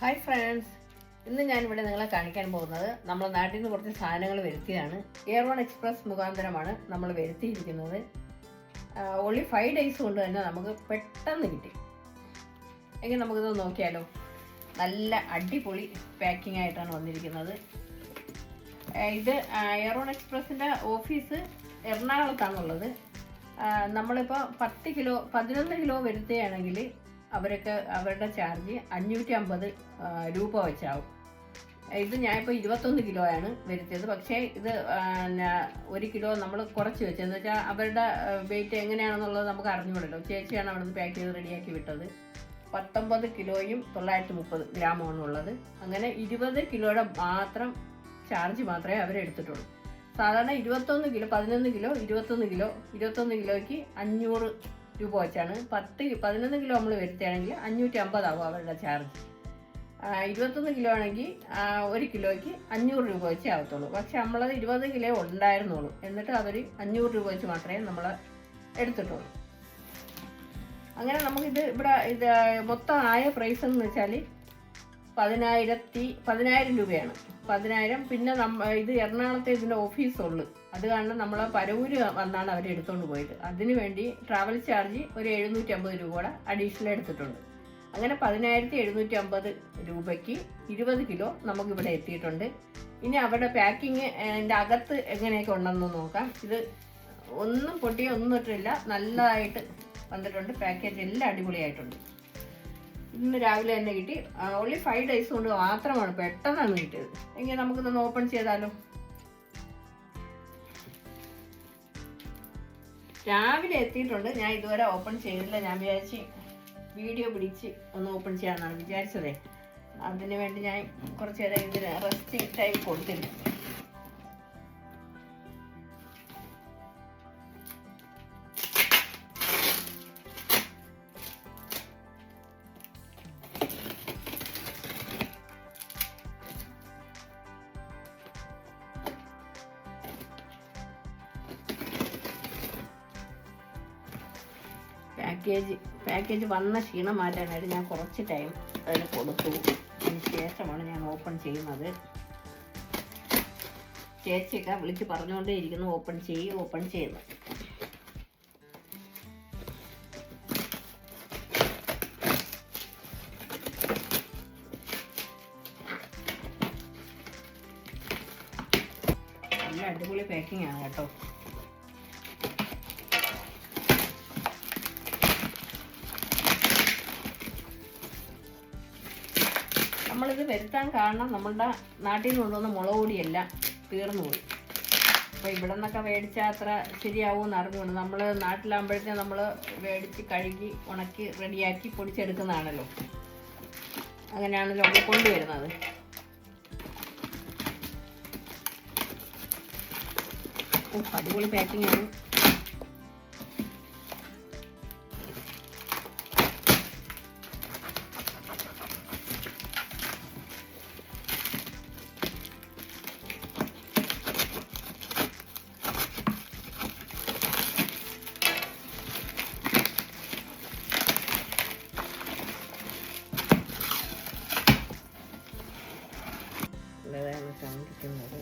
Hi friends ഇന്ന് ഞാനിവിടെ നിങ്ങളെ കാണിക്കാൻ പോകുന്നത് നമ്മൾ നാട്ടിൽ നിന്ന് കുറച്ച് സാധനങ്ങൾ വരുത്തിയാണ് എയർ വൺ എക്സ്പ്രസ് മുഖാന്തരമാണ് നമ്മൾ വരുത്തിയിരിക്കുന്നത്. ഓൺലി ഫൈവ് ഡേയ്സ് കൊണ്ട് തന്നെ നമുക്ക് പെട്ടെന്ന് കിട്ടി. എങ്കിൽ നമുക്കിത് നോക്കിയാലോ. നല്ല അടിപൊളി പാക്കിംഗ് ആയിട്ടാണ് വന്നിരിക്കുന്നത്. ഇത് എയർ വൺ എക്സ്പ്രസിന്റെ ഓഫീസ് എറണാകുളത്താണുള്ളത്. നമ്മളിപ്പോൾ പത്ത് കിലോ പതിനൊന്ന് കിലോ വരുത്തുകയാണെങ്കിൽ അവരൊക്കെ അവരുടെ ചാർജ് അഞ്ഞൂറ്റി അമ്പത് രൂപ വെച്ചാവും. ഇത് ഞാനിപ്പോൾ ഇരുപത്തൊന്ന് കിലോ ആണ് വരുത്തിയത്. പക്ഷേ ഇത് ഒരു കിലോ നമ്മൾ കുറച്ച് വെച്ചെന്ന് വെച്ചാൽ അവരുടെ വെയിറ്റ് എങ്ങനെയാണെന്നുള്ളത് നമുക്ക് അറിഞ്ഞുകൂടല്ലോ. ചേച്ചിയാണ് അവിടെ നിന്ന് പാക്ക് ചെയ്ത് റെഡിയാക്കി വിട്ടത്. പത്തൊമ്പത് കിലോയും തൊള്ളായിരത്തി മുപ്പത് ഗ്രാമാണ് ഉള്ളത്. അങ്ങനെ ഇരുപത് കിലോയുടെ മാത്രം ചാർജ് മാത്രമേ അവരെടുത്തിട്ടുള്ളൂ സാധാരണ ഇരുപത്തൊന്ന് കിലോ പതിനൊന്ന് കിലോ ഇരുപത്തൊന്ന് കിലോ ഇരുപത്തൊന്ന് കിലോയ്ക്ക് അഞ്ഞൂറ് രൂപ വെച്ചാണ്. പത്ത് പതിനൊന്ന് കിലോ നമ്മൾ വരുത്തുകയാണെങ്കിൽ അഞ്ഞൂറ്റി അമ്പതാവും അവരുടെ ചാർജ്. ഇരുപത്തൊന്ന് കിലോ ആണെങ്കിൽ ഒരു കിലോയ്ക്ക് അഞ്ഞൂറ് രൂപ വെച്ചേ ആവത്തുള്ളൂ. പക്ഷെ നമ്മളത് ഇരുപത് കിലോ ഉണ്ടായിരുന്നുള്ളൂ. എന്നിട്ട് അവർ അഞ്ഞൂറ് രൂപ വെച്ച് മാത്രമേ നമ്മൾ എടുത്തിട്ടുള്ളൂ. അങ്ങനെ നമുക്കിത് ഇവിടെ ഇത് മൊത്തം ആയ പ്രൈസ് എന്ന് വെച്ചാൽ പതിനായിരത്തി പതിനായിരം രൂപയാണ്. പതിനായിരം പിന്നെ നമ്മ ഇത് എറണാകുളത്തെ ഇതിന്റെ ഓഫീസുള്ളു അത് കാരണം നമ്മൾ പരവൂര് വന്നാണ് അവർ എടുത്തുകൊണ്ട് പോയത്. അതിനു വേണ്ടി ട്രാവൽ ചാർജ് ഒരു എഴുന്നൂറ്റി അമ്പത് രൂപ കൂടെ അഡീഷണൽ എടുത്തിട്ടുണ്ട്. അങ്ങനെ പതിനായിരത്തി എഴുന്നൂറ്റി അമ്പത് രൂപയ്ക്ക് ഇരുപത് കിലോ നമുക്കിവിടെ എത്തിയിട്ടുണ്ട്. ഇനി അവരുടെ പാക്കിങ് എന്റെ അകത്ത് എങ്ങനെയൊക്കെ ഉണ്ടെന്ന് നോക്കാം. ഇത് ഒന്നും പൊട്ടിയോ ഒന്നും ഇട്ടില്ല നല്ലതായിട്ട് വന്നിട്ടുണ്ട്. പാക്കേജ് എല്ലാം അടിപൊളിയായിട്ടുണ്ട്. ഇന്ന് രാവിലെ തന്നെ കിട്ടി. ഓൺലി ഫൈവ് ഡേയ്സ് കൊണ്ട് മാത്രമാണ് പെട്ടെന്നാണ് കിട്ടിയത്. എങ്കിൽ നമുക്കിതൊന്ന് ഓപ്പൺ ചെയ്താലോ? രാവിലെ എത്തിയിട്ടുണ്ട്. ഞാൻ ഇതുവരെ ഓപ്പൺ ചെയ്തില്ല. ഞാൻ വിചാരിച്ച് വീഡിയോ പിടിച്ച് ഒന്ന് ഓപ്പൺ ചെയ്യാമെന്നാണ് വിചാരിച്ചതേ. അതിനു വേണ്ടി ഞാൻ കുറച്ച് നേരം ഇതിന് റെസ്റ്റിംഗ് ടൈം കൊടുത്തിരുന്നു പാക്കേജ് പാക്കേജ് വന്ന ക്ഷീണം മാറ്റാനായിട്ട് ഞാൻ കുറച്ച് ടൈം അതിന് കൊടുത്തു. അതിന് ശേഷമാണ് ഞാൻ ഓപ്പൺ ചെയ്യുന്നത്. ചേച്ചിയൊക്കെ വിളിച്ച് പറഞ്ഞുകൊണ്ടേ ഇരിക്കുന്നു ഓപ്പൺ ചെയ്യും ഓപ്പൺ ചെയ്യുന്നു നല്ല അടിപൊളി പാക്കിംഗ് ആണ് കേട്ടോ. വരുത്താൻ കാരണം നമ്മളുടെ നാട്ടിൽ നിന്ന് കൊണ്ടുവന്ന മുളക് പൊടിയെല്ലാം തീർന്നു പോയി അപ്പോൾ ഇവിടെ നിന്നൊക്കെ മേടിച്ചാൽ അത്ര ശരിയാവുമെന്ന് അറിഞ്ഞുകൊണ്ട് നമ്മൾ നാട്ടിലാകുമ്പോഴത്തേക്കും നമ്മൾ മേടിച്ച് കഴുകി ഉണക്കി റെഡിയാക്കി പൊടിച്ചെടുക്കുന്നതാണല്ലോ. അങ്ങനെയാണല്ലോ നമ്മൾ കൊണ്ടുവരുന്നത്. അടിപൊളി പാക്കിംഗ് ആണ്. ഇതാണ് കാണിക്കുന്നത്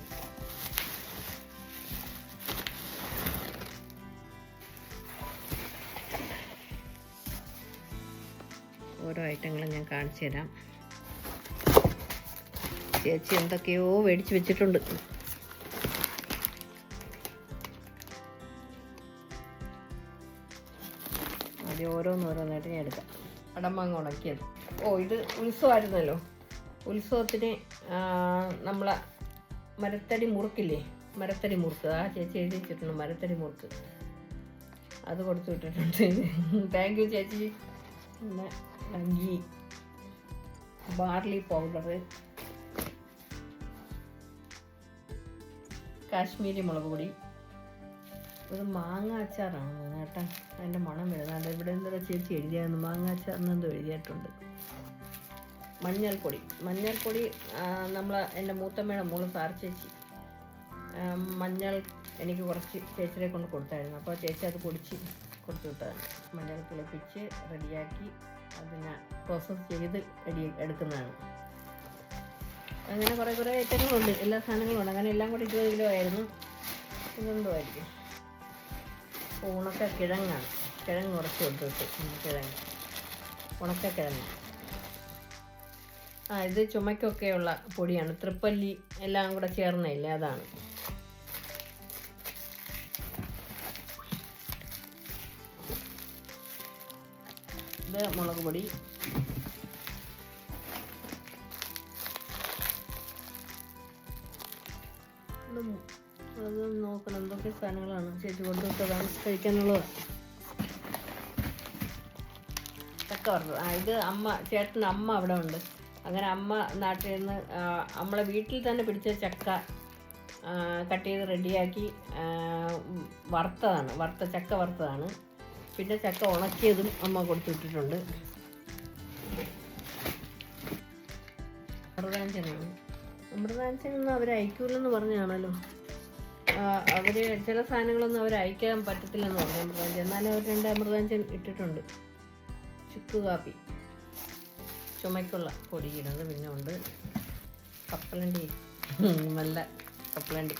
ഓരോ ഐറ്റങ്ങളും ഞാൻ കാണിച്ചു തരാം. ചേച്ചി എന്തൊക്കെയോ മേടിച്ച് വെച്ചിട്ടുണ്ട്. ആദ്യം ഓരോന്നോരോന്നായിട്ട് ഞാൻ എടുക്കാം. അടമാങ്ങ ഉണക്കിയത്. ഓ ഇത് ഉത്സവമായിരുന്നല്ലോ. ഉത്സവത്തിന് നമ്മളെ മരത്തടി മുറുക്കില്ലേ? മരത്തടി മുറുക്ക്. ആ ചേച്ചി എഴുതി വെച്ചിട്ടുണ്ട് മരത്തടി മുറുക്ക്. അത് കൊടുത്തു വിട്ടിട്ടുണ്ട്. താങ്ക് യു ചേച്ചി. പിന്നെ ഗീ ബാർലി പൗഡർ കാശ്മീരി മുളക് പൊടി. ഇത് മാങ്ങ അച്ചാറാണ് കേട്ടോ. അതിന്റെ മണം വരുന്നുണ്ട്. ഇവിടെ എന്താ ചേച്ചി എഴുതിയായിരുന്നു മാങ്ങ അച്ചാറിനെന്തോ എഴുതിയിട്ടുണ്ട്. മഞ്ഞൾപ്പൊടി. മഞ്ഞൾപ്പൊടി നമ്മൾ എന്റെ മൂത്തമ്മയുടെ മോൾ സാർ ചേച്ചി. മഞ്ഞൾ എനിക്ക് കുറച്ച് ചേച്ചിയെ കൊണ്ട് കൊടുത്തായിരുന്നു. അപ്പോൾ ചേച്ചി അത് പൊടിച്ച് കൊടുത്തു വിട്ടതാണ്. മഞ്ഞൾ തിളപ്പിച്ച് റെഡിയാക്കി അതിനെ പ്രോസസ്സ് ചെയ്ത് റെഡി എടുക്കുന്നതാണ്. അങ്ങനെ കുറേ കുറേ ഐറ്റങ്ങളുണ്ട്. എല്ലാ സാധനങ്ങളും ഉണ്ട്. അങ്ങനെ എല്ലാം കൂടി ഇരുപത് കിലോ ആയിരുന്നു. ഇതെന്തോ ആയിരിക്കും ഉണക്ക കിഴങ്ങാണ് കിഴങ്ങ് കുറച്ച് കൊടുത്തു കിഴങ്ങ് ഉണക്ക കിഴങ്ങ്. ആ ഇത് ചുമക്കൊക്കെയുള്ള പൊടിയാണ്. തൃപ്പല്ലി എല്ലാം കൂടെ ചേർന്നില്ലേ അതാണ്. ഇത് മുളക് പൊടി. നോക്കണം എന്തൊക്കെ സാധനങ്ങളാണ് ചേച്ചി കൊണ്ടുവിട്ടതാണ് കഴിക്കാനുള്ളത്. ചക്ക വറുത്തത്. ആ ഇത് അമ്മ ചേട്ടന്റെ അമ്മ അവിടെ ഉണ്ട്. അങ്ങനെ അമ്മ നാട്ടിൽ നിന്ന് നമ്മളെ വീട്ടിൽ തന്നെ പിടിച്ച ചക്ക കട്ട് ചെയ്ത് റെഡിയാക്കി വറുത്തതാണ്. വറുത്ത ചക്ക വറുത്തതാണ്. പിന്നെ ചക്ക ഉണക്കിയതും അമ്മ കൊടുത്തിട്ടിട്ടുണ്ട് അമൃതാഞ്ചനൊന്നും അവർ അയക്കൂലെന്ന് പറഞ്ഞാണല്ലോ അവർ ചില സാധനങ്ങളൊന്നും അവർ അയക്കാൻ പറ്റത്തില്ലെന്ന് പറഞ്ഞു അമൃതാഞ്ചൻ എന്നാലും അവർ രണ്ട് അമൃതാഞ്ചൻ ഇട്ടിട്ടുണ്ട്. ചുക്ക് കാപ്പി. ചുമക്കുള്ള പൊടിയിടുന്നത് പിന്നെ ഉണ്ട് കപ്പലണ്ടി. നല്ല കപ്പലണ്ടി.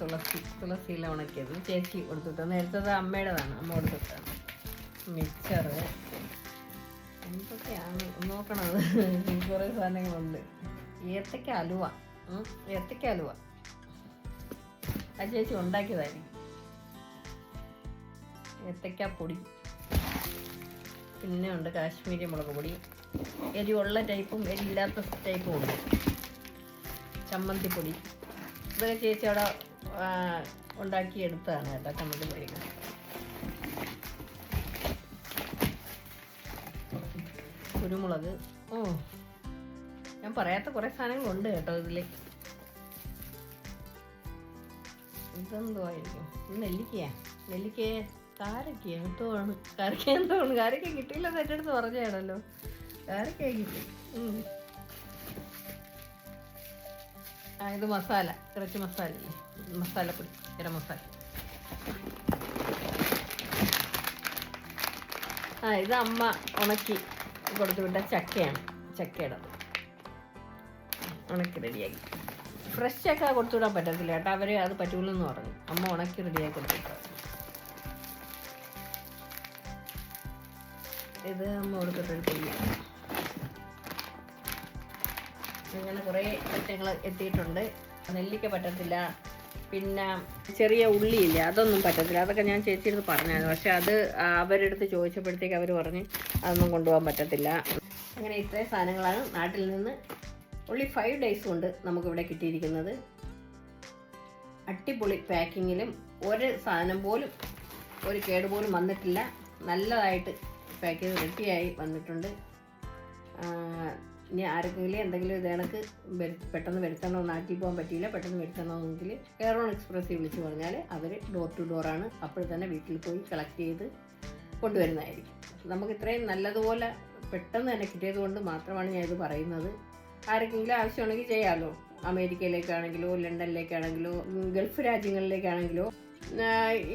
തുളസി തുളസിയില ഉണക്കിയത്. ചേച്ചി കൊടുത്തിട്ട് നേരത്തെ അമ്മയുടേതാണ്. അമ്മ കൊടുത്തിട്ടാണ് മിക്സർ. എന്തൊക്കെയാണ്? നോക്കണത് കുറേ സാധനങ്ങളുണ്ട്. ഏത്തക്ക അലുവ. ഏത്തക്ക അലുവ. ആ ചേച്ചി ഉണ്ടാക്കിയതായിരിക്കും. ഏത്തക്ക പൊടി പിന്നെ ഉണ്ട് കാശ്മീരി മുളക് പൊടി. എരിവുള്ള ടൈപ്പും എരിയില്ലാത്ത ടൈപ്പും ഉണ്ട്. ചമ്മന്തിപ്പൊടി ഇതൊക്കെ ചേച്ചി അവിടെ ഉണ്ടാക്കിയെടുത്തതാണ് കേട്ടോ ചമ്മന്തിപ്പൊടി കുരുമുളക്. ഓ ഞാൻ പറയാത്ത കുറേ സാധനങ്ങളുണ്ട് കേട്ടോ ഇതിൽ ഇതെന്തോ ആയിരിക്കും ഇത് നെല്ലിക്കയാ? നെല്ലിക്കയെ ആ ഇത് മസാല. കുറച്ച് മസാല? മസാലപ്പൊടി ഗരം മസാല. ആ ഇത് അമ്മ ഉണക്കി കൊടുത്തു വിട്ട ചക്കയാണ്. ചക്കയുടെ ഉണക്കി റെഡിയാക്കി. ഫ്രഷ് ചക്ക കൊടുത്തുവിടാൻ പറ്റത്തില്ല കേട്ടോ. അവർ അത് പറ്റൂലെന്ന് പറഞ്ഞു. അമ്മ ഉണക്കി റെഡിയാക്കി കൊടുത്തിട്ട് ഇത് നമ്മൾ കൊടുത്തിട്ടൊരു പൊടിയാണ് അങ്ങനെ കുറേ പറ്റങ്ങൾ എത്തിയിട്ടുണ്ട്. നെല്ലിക്ക പറ്റത്തില്ല. പിന്നെ ചെറിയ ഉള്ളിയില്ല അതൊന്നും പറ്റത്തില്ല. അതൊക്കെ ഞാൻ ചേച്ചിയെടുത്ത് പറഞ്ഞായിരുന്നു. പക്ഷെ അത് അവരെടുത്ത് ചോദിച്ചപ്പോഴത്തേക്ക് അവർ പറഞ്ഞ് അതൊന്നും കൊണ്ടുപോകാൻ പറ്റത്തില്ല. അങ്ങനെ ഇത്രയും സാധനങ്ങളാണ് നാട്ടിൽ നിന്ന് ഉള്ളി ഫൈവ് ഡേയ്സ് കൊണ്ട് നമുക്കിവിടെ കിട്ടിയിരിക്കുന്നത്. അടിപൊളി പാക്കിങ്ങിലും ഒരു സാധനം പോലും ഒരു കേടുപോലും വന്നിട്ടില്ല. നല്ലതായിട്ട് പാക്ക് ചെയ്ത് റെഡിയായി വന്നിട്ടുണ്ട്. ഇനി ആർക്കെങ്കിലും എന്തെങ്കിലും ഇത് കണക്ക് പെട്ടെന്ന് വരുത്തണോ നാട്ടിൽ പോകാൻ പറ്റിയില്ല. പെട്ടെന്ന് വരുത്തണമെങ്കിൽ എയറോൺ എക്സ്പ്രസ്സിൽ വിളിച്ച് പറഞ്ഞാൽ അവർ ഡോർ ടു ഡോറാണ് അപ്പോൾ തന്നെ വീട്ടിൽ പോയി കളക്ട് ചെയ്ത് കൊണ്ടുവരുന്നതായിരിക്കും. നമുക്ക് ഇത്രയും നല്ലതുപോലെ പെട്ടെന്ന് തന്നെ കിട്ടിയത് കൊണ്ട് മാത്രമാണ് ഞാൻ ഇത് പറയുന്നത്. ആർക്കെങ്കിലും ആവശ്യമുണ്ടെങ്കിൽ ചെയ്യാമല്ലോ അമേരിക്കയിലേക്കാണെങ്കിലോ ലണ്ടനിലേക്കാണെങ്കിലോ ഗൾഫ് രാജ്യങ്ങളിലേക്കാണെങ്കിലോ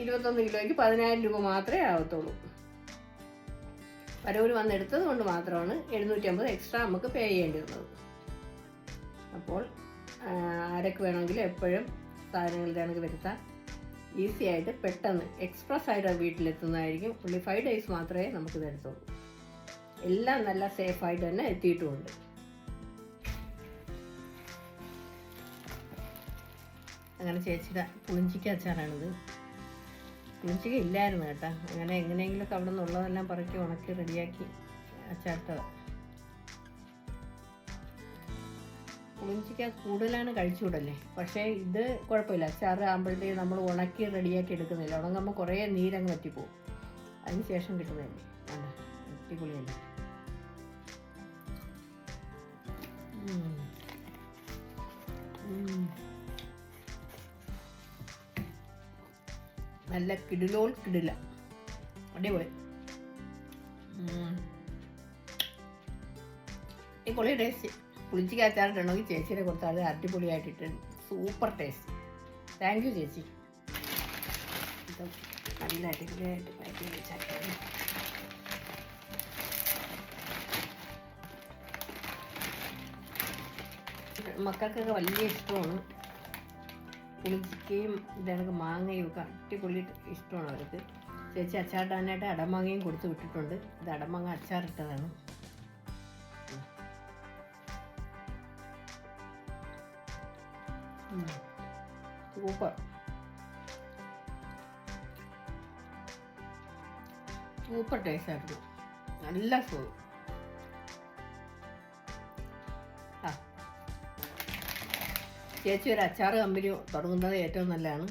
ഇരുപത്തൊന്ന് കിലോയ്ക്ക് പതിനായിരം രൂപ മാത്രമേ ആവത്തുള്ളൂ. വരവൂർ വന്നെടുത്തത് കൊണ്ട് മാത്രമാണ് എഴുന്നൂറ്റി അമ്പത് എക്സ്ട്രാ നമുക്ക് പേ ചെയ്യേണ്ടി വന്നത്. അപ്പോൾ ആരൊക്കെ വേണമെങ്കിലും എപ്പോഴും സാധനങ്ങൾ ഇതാണെങ്കിൽ വരുത്താം. ഈസി ആയിട്ട് പെട്ടെന്ന് എക്സ്പ്രസ് ആയിട്ട് വീട്ടിലെത്തുന്നതായിരിക്കും. ഉള്ളി ഫൈവ് ഡേയ്സ് മാത്രമേ നമുക്ക് തരത്തുള്ളൂ എല്ലാം നല്ല സേഫായിട്ട് തന്നെ എത്തിയിട്ടുമുണ്ട്. അങ്ങനെ ചേച്ചിയുടെ പുളിഞ്ചിക്ക അച്ചാറാണിത്. പുളിഞ്ചിക്ക ഇല്ലായിരുന്നു കേട്ടോ. അങ്ങനെ എങ്ങനെയെങ്കിലും അവിടെ നിന്നുള്ളതെല്ലാം പറക്കി ഉണക്കി റെഡിയാക്കി അച്ചാർത്തത്. പുളിഞ്ചിക്ക കൂടുതലാണ് കഴിച്ചുകൂടല്ലേ? പക്ഷേ ഇത് കുഴപ്പമില്ല. അച്ചാറ് ആകുമ്പോഴത്തേക്ക് നമ്മൾ ഉണക്കി റെഡിയാക്കി എടുക്കുന്നില്ല. ഉണങ്ങുമ്പോൾ കുറേ നീരങ്ങ് പറ്റിപ്പോവും അതിന് ശേഷം കിട്ടുന്നതല്ലേ? വേണ്ട അടിപൊളിയല്ലേ. ഉം. നല്ല കിടിലോൾ കിടില. അടിപൊളി. ഈ പൊളി ടേസ്റ്റ് പുളിച്ചിക്ക് അച്ചാറിട്ടുണ്ടെങ്കിൽ ചേച്ചിയുടെ കൊടുത്താൽ അടിപൊളിയായിട്ടിട്ടുണ്ട് സൂപ്പർ ടേസ്റ്റ് താങ്ക് യു ചേച്ചി. നല്ല അടിപൊളിയായിട്ട്. മക്കൾക്കൊക്കെ വലിയ ഇഷ്ടമാണ്. പുളിച്ചിക്കയും ഇതൊക്കെ മാങ്ങയും ഒക്കെ അടിപൊളി ഇഷ്ടമാണ് അവർക്ക്. ചേച്ചി അച്ചാറിടാനായിട്ട് അടമാങ്ങയും കൊടുത്തു വിട്ടിട്ടുണ്ട്. ഇത് അടമാങ്ങ അച്ചാറിട്ടതാണ്. സൂപ്പർ. സൂപ്പർ ടേസ്റ്റ് ആയിരുന്നു. നല്ല സൂ ചേച്ചി ഒരു അച്ചാർ കമ്പനി തുടങ്ങുന്നത് ഏറ്റവും നല്ലതാണ്.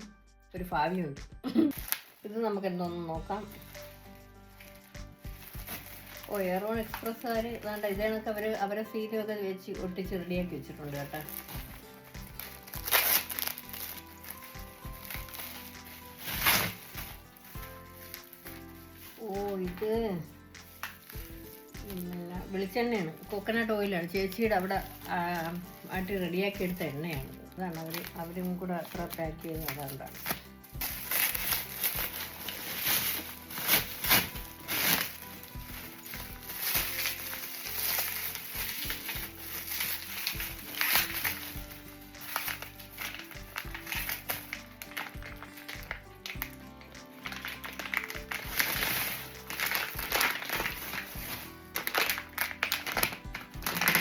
ഒരു ഭാവിയുണ്ട്. ഇത് നമുക്ക് എന്തോന്ന് നോക്കാം. ഓ എയറോൺ എക്സ്പ്രസ്സുകാർ വേണ്ട ഇതേണൊക്കെ അവർ അവരെ സീലൊക്കെ വെച്ച് ഒട്ടിച്ച് റെഡിയാക്കി വെച്ചിട്ടുണ്ട് കേട്ടോ. ഓ ഇത് വെളിച്ചെണ്ണയാണ്. കോക്കനട്ട് ഓയിലാണ് ചേച്ചിയുടെ അവിടെ ആട്ടി റെഡിയാക്കി എടുത്ത എണ്ണയാണ് അതാണ് അവർ അവരും കൂടെ അത്ര പാക്ക് ചെയ്യുന്നത് അതുകൊണ്ടാണ്.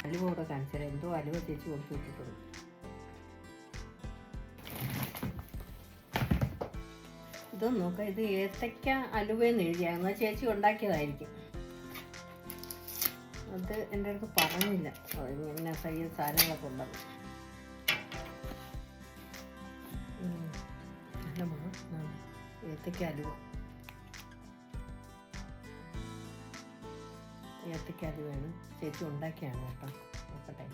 അലുവ കൂടെ കാണിച്ചാൽ എന്തോ അലുവ ചേച്ചി കൊടുത്തു വിട്ടിട്ടുണ്ട് ഇതൊന്ന് നോക്കാം ഇത് ഏത്തക്ക അലുവയെന്ന് എഴുതിയ. എന്നാൽ ചേച്ചി ഉണ്ടാക്കിയതായിരിക്കും. അത് എന്റെ അടുത്ത് പറഞ്ഞില്ല. ഇങ്ങനെ സൈഡ് സാധനങ്ങളൊക്കെ ഉണ്ടത്. നല്ല മണം. അലുവ. ഏത്തക്ക അലുവയാണ് ചേച്ചി ഉണ്ടാക്കിയാണ് കേട്ടോ. നോക്കട്ടെ.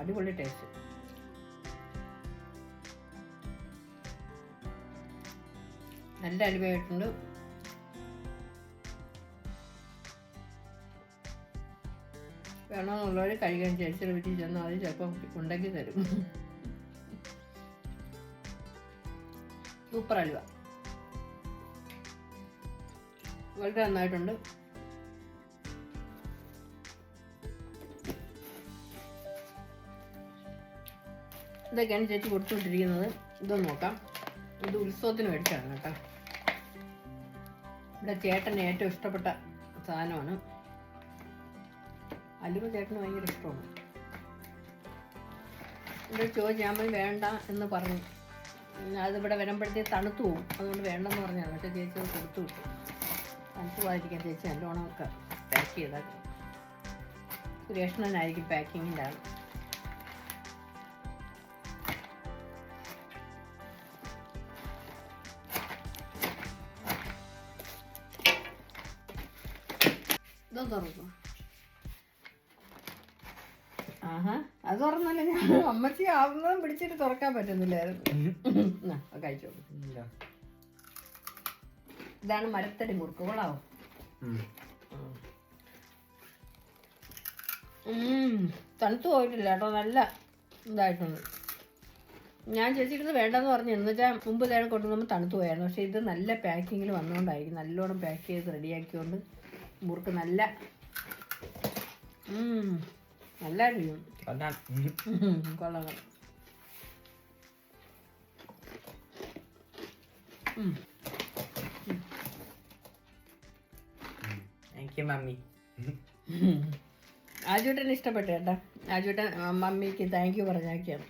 അടിപൊളി ടേസ്റ്റ്. നല്ല അലുവയായിട്ടുണ്ട് വേണമെന്നുള്ളവർ കഴിക്കാൻ ചേച്ചിയുടെ വീട്ടിൽ ചെന്നാൽ അത് ചിലപ്പം ഉണ്ടാക്കി തരും. സൂപ്പർ അലുവ. വളരെ നന്നായിട്ടുണ്ട്. ഇതൊക്കെയാണ് ചേച്ചി കൊടുത്തുവിട്ടിരിക്കുന്നത്. ഇതൊന്ന് നോക്കാം. ഇത് ഉത്സവത്തിന് മേടിച്ചാണ് കേട്ടോ. ഇവിടെ ചേട്ടന് ഏറ്റവും ഇഷ്ടപ്പെട്ട സാധനമാണ്. അലുവ ചേട്ടന് ഭയങ്കര ഇഷ്ടമാണ്. ഇവിടെ ചോദിച്ചാൽ വേണ്ട എന്ന് പറഞ്ഞു. അതിവിടെ വരുമ്പോഴത്തേക്ക് തണുത്തു പോകും. അതുകൊണ്ട് വേണ്ടെന്ന് പറഞ്ഞാണ് പക്ഷേ ചേച്ചി അത് കൊടുത്തു വിട്ടു. തണുത്തു പോകാതിരിക്കാൻ ചേച്ചി നല്ലോണം ഒക്കെ പാക്ക് ചെയ്താൽ സുരേഷണനായിരിക്കും പാക്കിങ്ങിന്റെ ആൾ ഇതൊന്ന് തുറന്നു. ആഹാ. അത് തുറന്നല്ല ഞാൻ അമ്മച്ചി ആവുന്നതും പിടിച്ചിട്ട് തുറക്കാൻ പറ്റുന്നില്ലായിരുന്നു കഴിച്ചു. അത് കഴിച്ചോളൂ ഇതാണ് മരത്തടി മുറുക്ക്. കൊള്ളാവോ? തണുത്ത് പോയിട്ടില്ല കേട്ടോ. നല്ല ഇതായിട്ടുണ്ട്. ഞാൻ ചേച്ചിക്ക് ഇത് വേണ്ടെന്ന് പറഞ്ഞു. എന്നുവെച്ചാൽ മുമ്പ് തേടെ കൊണ്ടുവന്നപ്പോൾ തണുത്തു പോയായിരുന്നു. പക്ഷെ ഇത് നല്ല പാക്കിങ്ങിൽ വന്നുകൊണ്ടായിരിക്കും നല്ലോണം പാക്ക് ചെയ്ത് റെഡിയാക്കിക്കൊണ്ട് മുറുക്ക് നല്ല നല്ല കൊള്ളാം. കൊള്ളാം മമ്മി ആജുട്ടന് ഇഷ്ടപ്പെട്ടു കേട്ടോ. ആജുട്ടൻ മമ്മിക്ക് താങ്ക് യു പറഞ്ഞാക്കിയാണ്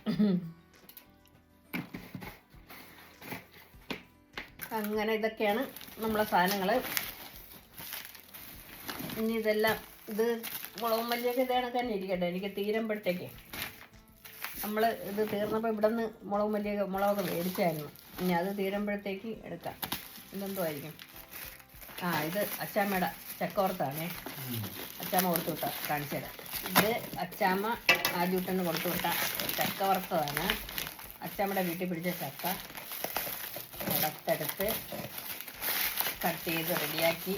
അങ്ങനെ ഇതൊക്കെയാണ് നമ്മളെ സാധനങ്ങൾ ഇനി ഇതെല്ലാം ഇത് മുളകും മല്ലിയൊക്കെ ഇതേണ തന്നെ ഇരിക്കട്ടെ. എനിക്ക് തീരുമ്പോഴത്തേക്ക് നമ്മൾ ഇത് തീർന്നപ്പോൾ ഇവിടെ നിന്ന് മുളകും മല്ലിയൊക്കെ മുളകൊക്കെ മേടിച്ചായിരുന്നു. ഇനി അത് തീരുമ്പോഴത്തേക്ക് എടുക്കാം. ഇതെന്തോ ആയിരിക്കും? ആ ഇത് അച്ചാമ്മയുടെ ചക്കോർത്താണേ. അച്ചാമ്മ കൊടുത്തു വിട്ട കാണിച്ചു തരാം. ഇത് അച്ചാമ്മ ആദ്യൂട്ടന് കൊടുത്തു വിട്ട ചക്ക വറുത്തതാണ് അച്ചാമ്മയുടെ വീട്ടിൽ പിടിച്ച ചക്ക. വറുത്തെടുത്ത് കട്ട് ചെയ്ത് റെഡിയാക്കി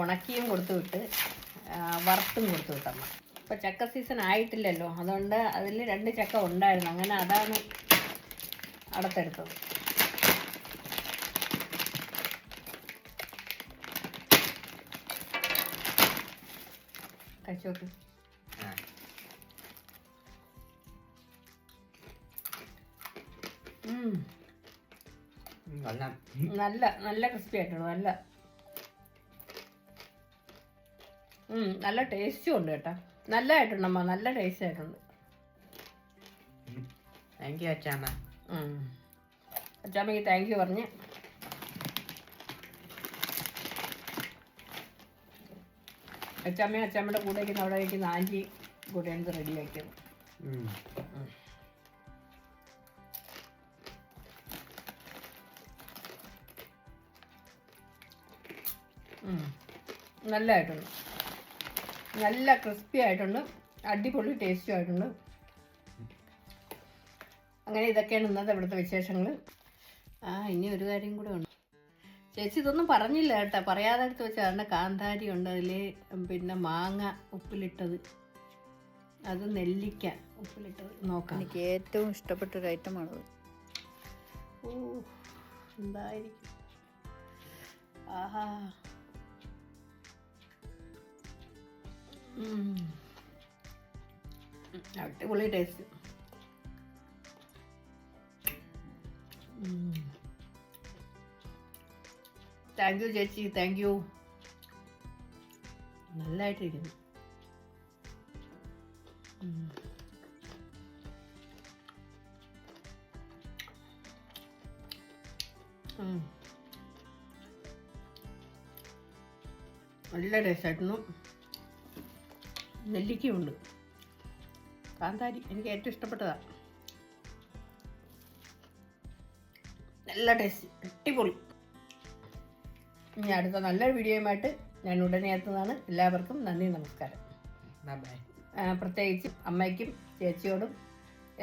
ഉണക്കിയും കൊടുത്തു വിട്ട് വറുത്തും കൊടുത്തു വിട്ടമ്മ ഇപ്പം ചക്ക സീസൺ ആയിട്ടില്ലല്ലോ. അതുകൊണ്ട് അതിൽ രണ്ട് ചക്ക ഉണ്ടായിരുന്നു. അങ്ങനെ അതാണ് അടത്തെടുത്തത്. കഴിച്ചോക്ക് നല്ല. നല്ല ക്രിസ്പി ആയിട്ടുള്ളൂ. നല്ല നല്ല ടേസ്റ്റും ഉണ്ട് കേട്ടോ. നല്ലതായിട്ടുണ്ട് അമ്മ നല്ല ടേസ്റ്റ് ആയിട്ടുണ്ട്. താങ്ക് യു അച്ചാമ്മ. അച്ചാമ്മയ്ക്ക് താങ്ക് യു പറഞ്ഞ്. അച്ചാമ്മയും അച്ചാമ്മയുടെ കൂടെ ഇരിക്കുന്ന അവിടെ ഇരിക്കുന്ന ആന്റി കൂടെ എനിക്ക് റെഡി ആക്കിയത്. നല്ലതായിട്ടുണ്ട്. നല്ല ക്രിസ്പി ആയിട്ടുണ്ട്. അടിപൊളി ടേസ്റ്റും ആയിട്ടുണ്ട്. അങ്ങനെ ഇതൊക്കെയാണ് ഇന്നത്തെ ഇവിടുത്തെ വിശേഷങ്ങൾ ആ ഇനി ഒരു കാര്യം കൂടെ ഉണ്ട്. ചേച്ചി ഇതൊന്നും പറഞ്ഞില്ല കേട്ടോ. പറയാതെ എടുത്ത് വെച്ചാൽ അതിന്റെ കാന്താരി ഉണ്ട് അതിൽ പിന്നെ മാങ്ങ ഉപ്പിലിട്ടത്. അത് നെല്ലിക്ക ഉപ്പിലിട്ടത്. നോക്കാം. എനിക്ക് ഏറ്റവും ഇഷ്ടപ്പെട്ട ഒരു ഐറ്റമാണ് ഓ എന്തായിരിക്കും? ആഹാ. അടിപൊളി ടേസ്റ്റ് താങ്ക് യു ചേച്ചി. താങ്ക് യു നല്ലതായിട്ടിരിക്കുന്നു. നല്ല ടേസ്റ്റായിരുന്നു നെല്ലിക്കയുണ്ട്. കാന്താരി എനിക്ക് ഏറ്റവും ഇഷ്ടപ്പെട്ടതാണ് നല്ല ടേസ്റ്റ് അടിപൊളി. ഇനി അടുത്ത നല്ലൊരു വീഡിയോയുമായിട്ട് ഞാൻ ഉടനെ എത്തുന്നതാണ്. എല്ലാവർക്കും നന്ദി നമസ്കാരം. പ്രത്യേകിച്ച് അമ്മയ്ക്കും ചേച്ചിയോടും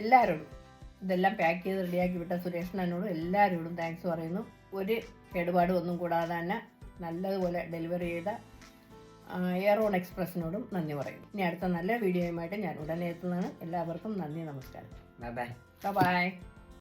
എല്ലാവരോടും ഇതെല്ലാം പാക്ക് ചെയ്ത് റെഡിയാക്കി വിട്ട സുരേഷനോടും എല്ലാവരോടും താങ്ക്സ് പറയുന്നു. ഒരു കേടുപാടും ഒന്നും കൂടാതെ തന്നെ നല്ലതുപോലെ ഡെലിവറി ചെയ്ത എയറോൺ എക്സ്പ്രസിനോടും നന്ദി പറയുന്നു. ഇനി അടുത്ത നല്ല വീഡിയോയുമായിട്ട് ഞാൻ ഉടനെ എത്തുന്നതാണ്. എല്ലാവർക്കും നന്ദി നമസ്കാരം. Bye bye